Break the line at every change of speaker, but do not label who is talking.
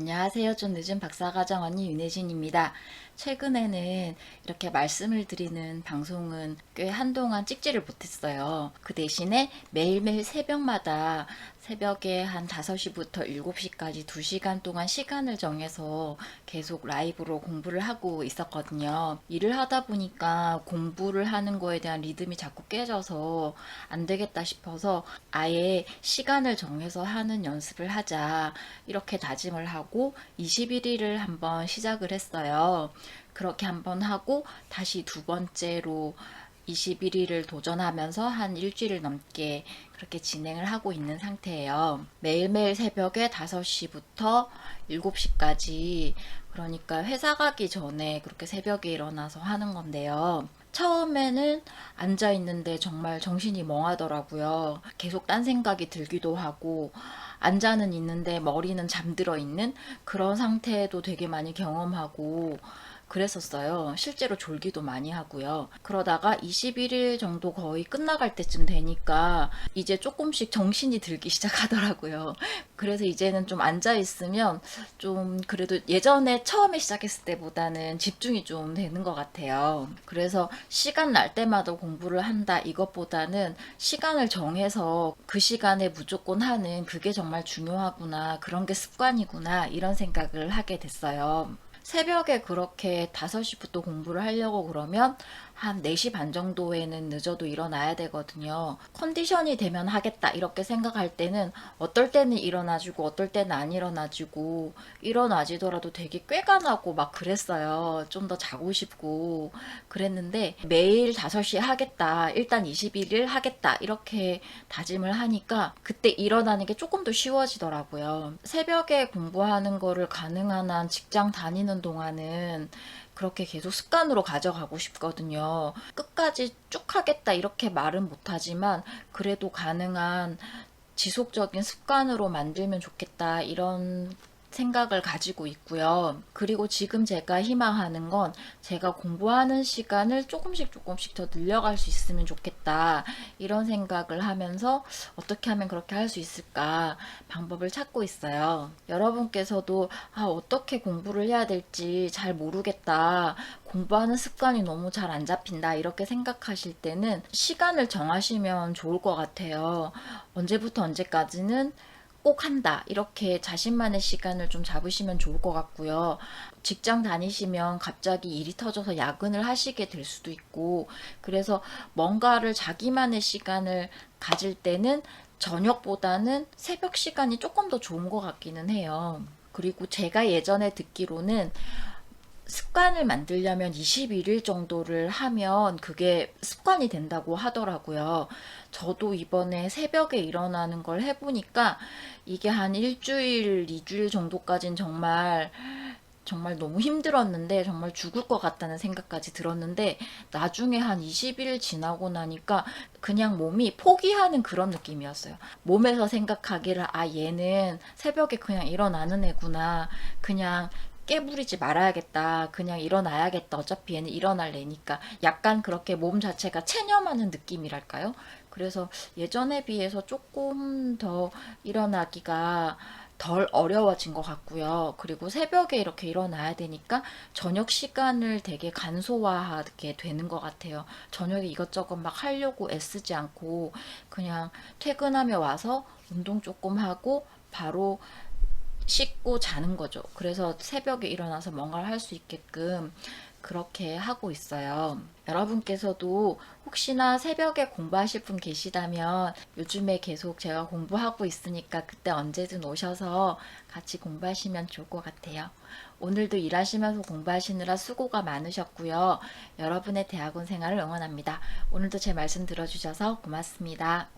안녕하세요. 좀 늦은 박사과정 언니 윤혜진입니다. 최근에는 이렇게 말씀을 드리는 방송은 꽤 한동안 찍지를 못했어요. 그 대신에 매일매일 새벽마다 새벽에 한 5시부터 7시까지 2시간 동안 시간을 정해서 계속 라이브로 공부를 하고 있었거든요. 일을 하다 보니까 공부를 하는 거에 대한 리듬이 자꾸 깨져서 안 되겠다 싶어서 아예 시간을 정해서 하는 연습을 하자 이렇게 다짐을 하고 21일을 한번 시작을 했어요. 그렇게 한번 하고 다시 두 번째로 21일을 도전하면서 한 일주일 넘게 그렇게 진행을 하고 있는 상태예요. 매일매일 새벽에 5시부터 7시까지 그러니까 회사 가기 전에 그렇게 새벽에 일어나서 하는 건데요. 처음에는 앉아 있는데 정말 정신이 멍하더라고요. 계속 딴 생각이 들기도 하고 앉아는 있는데 머리는 잠들어 있는 그런 상태도 되게 많이 경험하고 그랬었어요. 실제로 졸기도 많이 하고요. 그러다가 21일 정도 거의 끝나갈 때쯤 되니까 이제 조금씩 정신이 들기 시작하더라고요. 그래서 이제는 좀 앉아 있으면 좀 그래도 예전에 처음에 시작했을 때보다는 집중이 좀 되는 것 같아요. 그래서 시간 날 때마다 공부를 한다 이것보다는 시간을 정해서 그 시간에 무조건 하는 그게 정말 중요하구나. 그런 게 습관이구나. 이런 생각을 하게 됐어요. 새벽에 그렇게 5시부터 공부를 하려고 그러면 한 4시 반 정도에는 늦어도 일어나야 되거든요. 컨디션이 되면 하겠다 이렇게 생각할 때는 어떨 때는 일어나주고 어떨 때는 안 일어나주고 일어나지더라도 되게 꾀가 나고 막 그랬어요. 좀 더 자고 싶고 그랬는데 매일 5시에 하겠다. 일단 21일 하겠다. 이렇게 다짐을 하니까 그때 일어나는 게 조금 더 쉬워지더라고요. 새벽에 공부하는 거를 가능한 한 직장 다니는 동안은 그렇게 계속 습관으로 가져가고 싶거든요. 끝까지 쭉 하겠다 이렇게 말은 못하지만 그래도 가능한 지속적인 습관으로 만들면 좋겠다 이런 생각을 가지고 있고요. 그리고 지금 제가 희망하는 건 제가 공부하는 시간을 조금씩 조금씩 더 늘려갈 수 있으면 좋겠다. 이런 생각을 하면서 어떻게 하면 그렇게 할 수 있을까 방법을 찾고 있어요. 여러분께서도 아, 어떻게 공부를 해야 될지 잘 모르겠다. 공부하는 습관이 너무 잘 안 잡힌다. 이렇게 생각하실 때는 시간을 정하시면 좋을 것 같아요. 언제부터 언제까지는 꼭 한다. 이렇게 자신만의 시간을 좀 잡으시면 좋을 것 같고요. 직장 다니시면 갑자기 일이 터져서 야근을 하시게 될 수도 있고, 그래서 뭔가를 자기만의 시간을 가질 때는 저녁보다는 새벽 시간이 조금 더 좋은 것 같기는 해요. 그리고 제가 예전에 듣기로는 습관을 만들려면 21일 정도를 하면 그게 습관이 된다고 하더라고요. 저도 이번에 새벽에 일어나는 걸 해보니까 이게 한 일주일, 2주일 정도까진 정말 정말 너무 힘들었는데 정말 죽을 것 같다는 생각까지 들었는데 나중에 한 20일 지나고 나니까 그냥 몸이 포기하는 그런 느낌이었어요. 몸에서 생각하기를 아 얘는 새벽에 그냥 일어나는 애구나. 그냥 깨부리지 말아야겠다. 그냥 일어나야겠다. 어차피 얘는 일어날 애니까. 약간 그렇게 몸 자체가 체념하는 느낌이랄까요? 그래서 예전에 비해서 조금 더 일어나기가 덜 어려워진 것 같고요. 그리고 새벽에 이렇게 일어나야 되니까 저녁 시간을 되게 간소화하게 되는 것 같아요. 저녁에 이것저것 막 하려고 애쓰지 않고 그냥 퇴근하며 와서 운동 조금 하고 바로 씻고 자는 거죠. 그래서 새벽에 일어나서 뭔가를 할 수 있게끔 그렇게 하고 있어요. 여러분께서도 혹시나 새벽에 공부하실 분 계시다면 요즘에 계속 제가 공부하고 있으니까 그때 언제든 오셔서 같이 공부하시면 좋을 것 같아요. 오늘도 일하시면서 공부하시느라 수고가 많으셨고요. 여러분의 대학원 생활을 응원합니다. 오늘도 제 말씀 들어주셔서 고맙습니다.